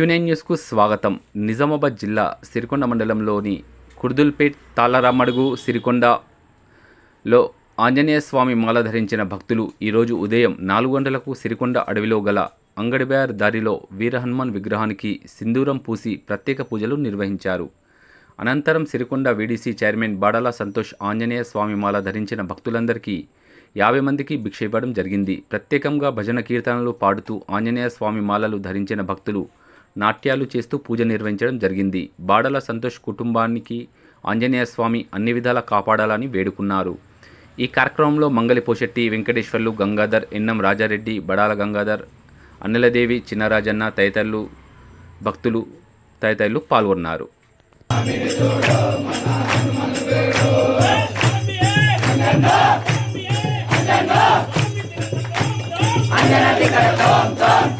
Quinine న్యూస్కు స్వాగతం. నిజామాబాద్ జిల్లా సిరికొండ మండలంలోని కుర్దుల్పేట్ తాళరామడుగు సిరికొండలో ఆంజనేయ స్వామి మాల ధరించిన భక్తులు ఈరోజు ఉదయం నాలుగు గంటలకు సిరికొండ అడవిలో గల అంగడిబేర్ దారిలో వీరహనుమాన్ విగ్రహానికి సింధూరం పూసి ప్రత్యేక పూజలు నిర్వహించారు. అనంతరం సిరికొండ వీడీసీ చైర్మన్ బాడాల సంతోష్ ఆంజనేయ స్వామి మాల ధరించిన భక్తులందరికీ యాభై మందికి భిక్ష ఇవ్వడం జరిగింది. ప్రత్యేకంగా భజన కీర్తనలు పాడుతూ ఆంజనేయ స్వామి మాలలు ధరించిన భక్తులు నాట్యాలు చేస్తూ పూజ నిర్వహించడం జరిగింది బాడల సంతోష్ కుటుంబానికి ఆంజనేయ స్వామి అన్ని విధాలా కాపాడాలని వేడుకున్నారు ఈ కార్యక్రమంలో మంగళి పోశెట్టి వెంకటేశ్వర్లు గంగాధర్ ఎన్నం రాజారెడ్డి బడాల గంగాధర్ అన్నలదేవి చిన్నరాజన్న తదితరులు భక్తులు తదితరులు పాల్గొన్నారు ఇప్పుడే వచ్చెరో ఇక్కడికే వచ్చెరో